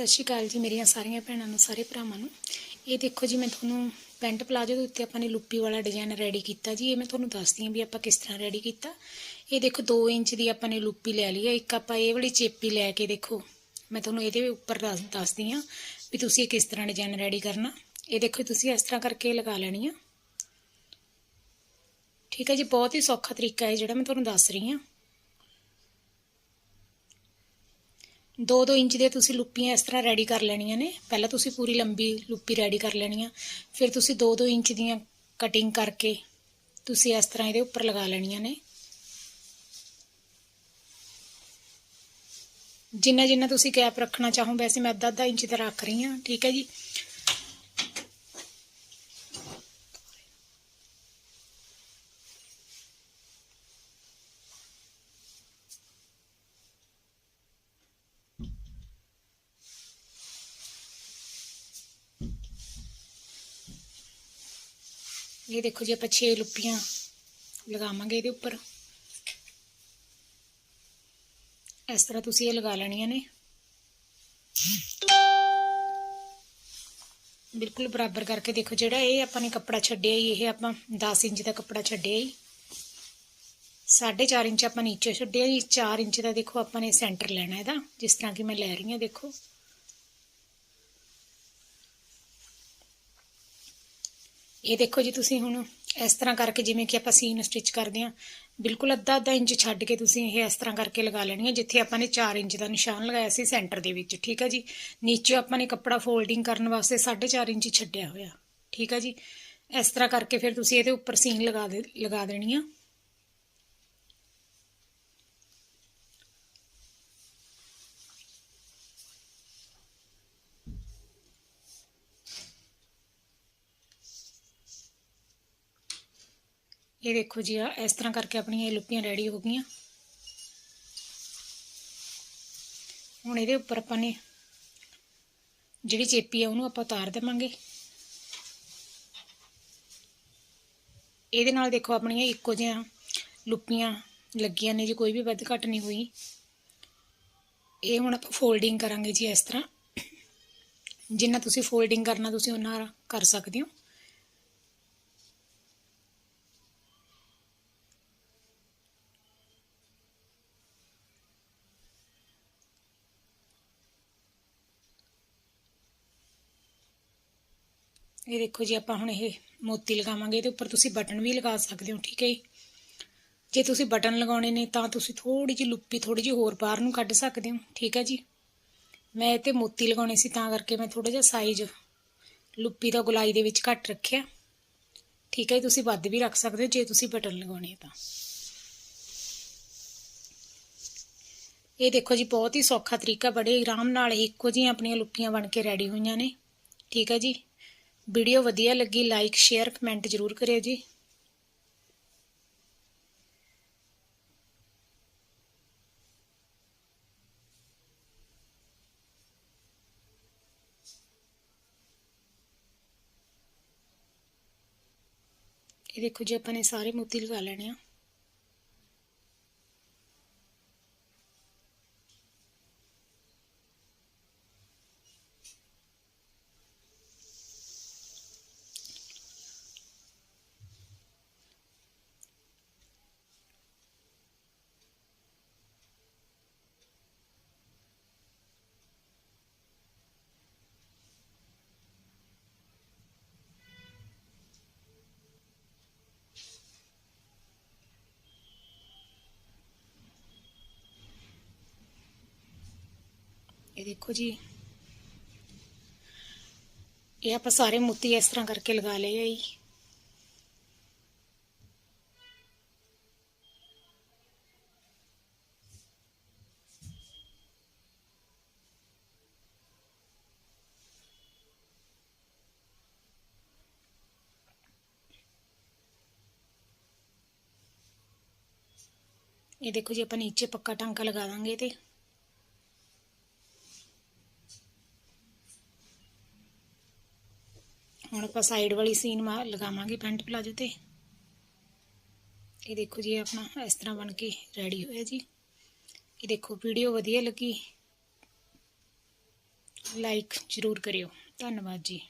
ਸਤਿ ਸ਼੍ਰੀ ਅਕਾਲ ਜੀ ਮੇਰੀਆਂ ਸਾਰੀਆਂ ਭੈਣਾਂ ਨੂੰ, ਸਾਰੇ ਭਰਾਵਾਂ ਨੂੰ। ਇਹ ਦੇਖੋ ਜੀ, ਮੈਂ ਤੁਹਾਨੂੰ ਪੈਂਟ ਪਲਾਜੋ ਦੇ ਉੱਤੇ ਆਪਾਂ ਨੇ ਲੁੱਪੀ ਵਾਲਾ ਡਿਜ਼ਾਈਨ ਰੈਡੀ ਕੀਤਾ ਜੀ। ਇਹ ਮੈਂ ਤੁਹਾਨੂੰ ਦੱਸਦੀ ਹਾਂ ਵੀ ਆਪਾਂ ਕਿਸ ਤਰ੍ਹਾਂ ਰੈਡੀ ਕੀਤਾ। ਇਹ ਦੇਖੋ 2 ਇੰਚ ਦੀ ਆਪਾਂ ਨੇ ਲੁੱਪੀ ਲੈ ਲਈ ਹੈ। ਇੱਕ ਆਪਾਂ ਇਹ ਵਾਲੀ ਚੇਪੀ ਲੈ ਕੇ ਦੇਖੋ, ਮੈਂ ਤੁਹਾਨੂੰ ਇਹਦੇ ਉੱਪਰ ਦੱਸ ਦੱਸਦੀ ਹਾਂ ਵੀ ਤੁਸੀਂ ਇਹ ਕਿਸ ਤਰ੍ਹਾਂ ਡਿਜ਼ਾਈਨ ਰੈਡੀ ਕਰਨਾ। ਇਹ ਦੇਖੋ ਤੁਸੀਂ ਇਸ ਤਰ੍ਹਾਂ ਕਰਕੇ ਲਗਾ ਲੈਣੀ ਆ। ਠੀਕ ਹੈ ਜੀ, ਬਹੁਤ ਹੀ ਸੌਖਾ ਤਰੀਕਾ ਹੈ ਜਿਹੜਾ ਮੈਂ ਤੁਹਾਨੂੰ ਦੱਸ ਰਹੀ ਹਾਂ। 2-2 ਇੰਚ ਦੇ ਤੁਸੀਂ ਲੁੱਪੀਆਂ ਇਸ ਤਰ੍ਹਾਂ ਰੈਡੀ ਕਰ ਲੈਣੀਆਂ ਨੇ। ਪਹਿਲਾਂ ਤੁਸੀਂ ਪੂਰੀ ਲੰਬੀ ਲੁੱਪੀ ਰੈਡੀ ਕਰ ਲੈਣੀ ਆ ਫਿਰ ਤੁਸੀਂ 2-2 ਇੰਚ ਦੀਆਂ ਕਟਿੰਗ ਕਰਕੇ ਤੁਸੀਂ ਇਸ ਤਰ੍ਹਾਂ ਇਹਦੇ ਉੱਪਰ ਲਗਾ ਲੈਣੀਆਂ ਨੇ। ਜਿੰਨਾ ਜਿੰਨਾ ਤੁਸੀਂ ਗੈਪ ਰੱਖਣਾ ਚਾਹੋ, ਵੈਸੇ ਮੈਂ ਅੱਧਾ ਅੱਧਾ ਇੰਚ ਦਾ ਰੱਖ ਰਹੀ ਹਾਂ, ਠੀਕ ਹੈ ਜੀ? ਇਹ ਦੇਖੋ ਜੀ ਆਪਾਂ 6 ਲੁੱਪੀਆਂ ਲਗਾਵਾਂਗੇ ਇਹਦੇ ਉੱਪਰ ਇਸ ਤਰ੍ਹਾਂ ਤੁਸੀਂ ਇਹ ਲਗਾ ਲੈਣੀਆਂ ਨੇ ਬਿਲਕੁਲ ਬਰਾਬਰ ਕਰਕੇ ਦੇਖੋ ਜਿਹੜਾ ਇਹ ਆਪਾਂ ਨੇ ਕੱਪੜਾ ਛੱਡਿਆ ਹੀ ਇਹ ਆਪਾਂ 10 ਇੰਚ ਦਾ ਕੱਪੜਾ ਛੱਡਿਆ ਹੀ 4.5 ਇੰਚ ਆਪਾਂ ਨੀਚੇ ਛੱਡਿਆ ਜੀ 4 ਇੰਚ ਦਾ ਦੇਖੋ ਆਪਾਂ ਨੇ ਸੈਂਟਰ ਲੈਣਾ ਇਹਦਾ ਜਿਸ ਤਰ੍ਹਾਂ ਕਿ ਮੈਂ ਲੈ ਰਹੀ ਹਾਂ ਦੇਖੋ ਇਹ ਦੇਖੋ ਜੀ ਤੁਸੀਂ ਹੁਣ ਇਸ ਤਰ੍ਹਾਂ ਕਰਕੇ ਜਿਵੇਂ ਕਿ ਆਪਾਂ ਸੀਨ ਸਟਿਚ ਕਰਦੇ ਆਂ ਬਿਲਕੁਲ ਅੱਧਾ ਅੱਧਾ ਇੰਚ ਛੱਡ ਕੇ ਤੁਸੀਂ ਇਹ ਇਸ ਤਰ੍ਹਾਂ ਕਰਕੇ ਲਗਾ ਲੈਣੀ ਹੈ, ਜਿੱਥੇ ਆਪਾਂ ਨੇ 4 ਇੰਚ ਦਾ ਨਿਸ਼ਾਨ ਲਗਾਇਆ ਸੀ ਸੈਂਟਰ ਦੇ ਵਿੱਚ, ਠੀਕ ਹੈ ਜੀ। ਨੀਚੇ ਆਪਾਂ ਨੇ ਕੱਪੜਾ ਫੋਲਡਿੰਗ ਕਰਨ ਵਾਸਤੇ 4.5 ਇੰਚ ਛੱਡਿਆ ਹੋਇਆ, ਠੀਕ ਹੈ ਜੀ। ਇਸ ਤਰ੍ਹਾਂ ਕਰਕੇ ਫਿਰ ਤੁਸੀਂ ਇਹਦੇ ਉੱਪਰ ਸੀਨ ਲਗਾ ਦੇ, ਲਗਾ ਦੇਣੀ ਆ। ਇਹ ਦੇਖੋ ਜੀ ਆ, ਇਸ ਤਰ੍ਹਾਂ ਕਰਕੇ ਆਪਣੀਆਂ ਇਹ ਲੁੱਪੀਆਂ ਰੈਡੀ ਹੋ ਗਈਆਂ। ਹੁਣ ਇਹਦੇ ਉੱਪਰ ਆਪਾਂ ਨੇ ਜਿਹੜੀ ਚੇਪੀ ਆ, ਉਹਨੂੰ ਆਪਾਂ ਉਤਾਰ ਦੇਵਾਂਗੇ। ਇਹਦੇ ਨਾਲ ਦੇਖੋ ਆਪਣੀਆਂ ਇੱਕੋ ਜਿਹੀਆਂ ਲੁੱਪੀਆਂ ਲੱਗੀਆਂ ਨੇ, ਜੀ ਕੋਈ ਵੀ ਵੱਧ ਘੱਟ ਨਹੀਂ ਹੋਈ। ਇਹ ਹੁਣ ਆਪਾਂ ਫੋਲਡਿੰਗ ਕਰਾਂਗੇ ਜੀ ਇਸ ਤਰ੍ਹਾਂ। ਜਿੰਨਾ ਤੁਸੀਂ ਫੋਲਡਿੰਗ ਕਰਨਾ, ਤੁਸੀਂ ਉਹਨਾਂ ਕਰ ਸਕਦੇ ਹੋ। ਇਹ ਦੇਖੋ ਜੀ, ਆਪਾਂ ਹੁਣ ਇਹ ਮੋਤੀ ਲਗਾਵਾਂਗੇ, ਇਹਦੇ ਉੱਪਰ ਤੁਸੀਂ ਬਟਨ ਵੀ ਲਗਾ ਸਕਦੇ ਹੋ, ਠੀਕ ਹੈ ਜੀ? ਜੇ ਤੁਸੀਂ ਬਟਨ ਲਗਾਉਣੇ ਨੇ, ਤਾਂ ਤੁਸੀਂ ਥੋੜੀ ਜਿਹੀ ਲੁੱਪੀ ਥੋੜੀ ਜਿਹੀ ਹੋਰ ਬਾਹਰ ਨੂੰ ਕੱਢ ਸਕਦੇ ਹੋ, ਠੀਕ ਹੈ ਜੀ? ਮੈਂ ਇਹ ਤੇ ਮੋਤੀ ਲਗਾਉਣੇ ਸੀ, ਤਾਂ ਕਰਕੇ ਮੈਂ ਥੋੜਾ ਜਿਹਾ ਸਾਈਜ਼ ਲੁੱਪੀ ਦਾ ਗੁਲਾਈ ਦੇ ਵਿੱਚ ਘੱਟ ਰੱਖਿਆ। ਠੀਕ ਹੈ ਜੀ, ਤੁਸੀਂ ਵੱਧ ਵੀ ਰੱਖ ਸਕਦੇ ਹੋ, ਜੇ ਤੁਸੀਂ ਬਟਨ ਲਗਾਉਣੇ ਤਾਂ। ਇਹ ਦੇਖੋ ਜੀ, ਬਹੁਤ ਹੀ ਸੌਖਾ ਤਰੀਕਾ ਬੜੇ ਆਰਾਮ ਨਾਲ ਇੱਕੋ ਜਿਹੀਆਂ ਆਪਣੀਆਂ ਲੁੱਪੀਆਂ ਬਣ ਕੇ ਰੈਡੀ ਹੋਈਆਂ ਨੇ, ਠੀਕ ਹੈ ਜੀ? ਵੀਡੀਓ ਵਧੀਆ ਲੱਗੀ ਲਾਈਕ ਸ਼ੇਅਰ ਕਮੈਂਟ ਜ਼ਰੂਰ ਕਰਿਓ ਜੀ। ਇਹ ਦੇਖੋ ਜੀ, ਆਪਾਂ ਨੇ ਸਾਰੇ ਮੋਤੀ ਲਗਾ ਲੈਣੇ ਆ। ਇਹ ਦੇਖੋ ਜੀ। ਇਹ ਆਪਾਂ ਸਾਰੇ ਮੋਤੀ ਇਸ ਤਰ੍ਹਾਂ ਕਰਕੇ ਲਗਾ ਲਏ ਆ ਜੀ। ਇਹ ਦੇਖੋ ਜੀ, ਆਪਾਂ ਨੀਚੇ ਪੱਕਾ ਟਾਂਕਾ ਲਗਾ ਦਾਂਗੇ ਤੇ। ਹੁਣ ਆਪਾਂ ਸਾਈਡ ਵਾਲੀ ਸੀਨ ਮਾ ਲਗਾਵਾਂਗੇ ਪੈਂਟ ਪਲਾਜੋ ਤੇ। ਇਹ ਦੇਖੋ ਜੀ ਆਪਣਾ ਇਸ ਤਰ੍ਹਾਂ ਬਣ ਕੇ ਰੈਡੀ ਹੋਇਆ ਜੀ। ਇਹ ਦੇਖੋ ਵੀਡੀਓ ਵਧੀਆ ਲੱਗੀ। ਲਾਈਕ ਜ਼ਰੂਰ ਕਰਿਓ। ਧੰਨਵਾਦ ਜੀ।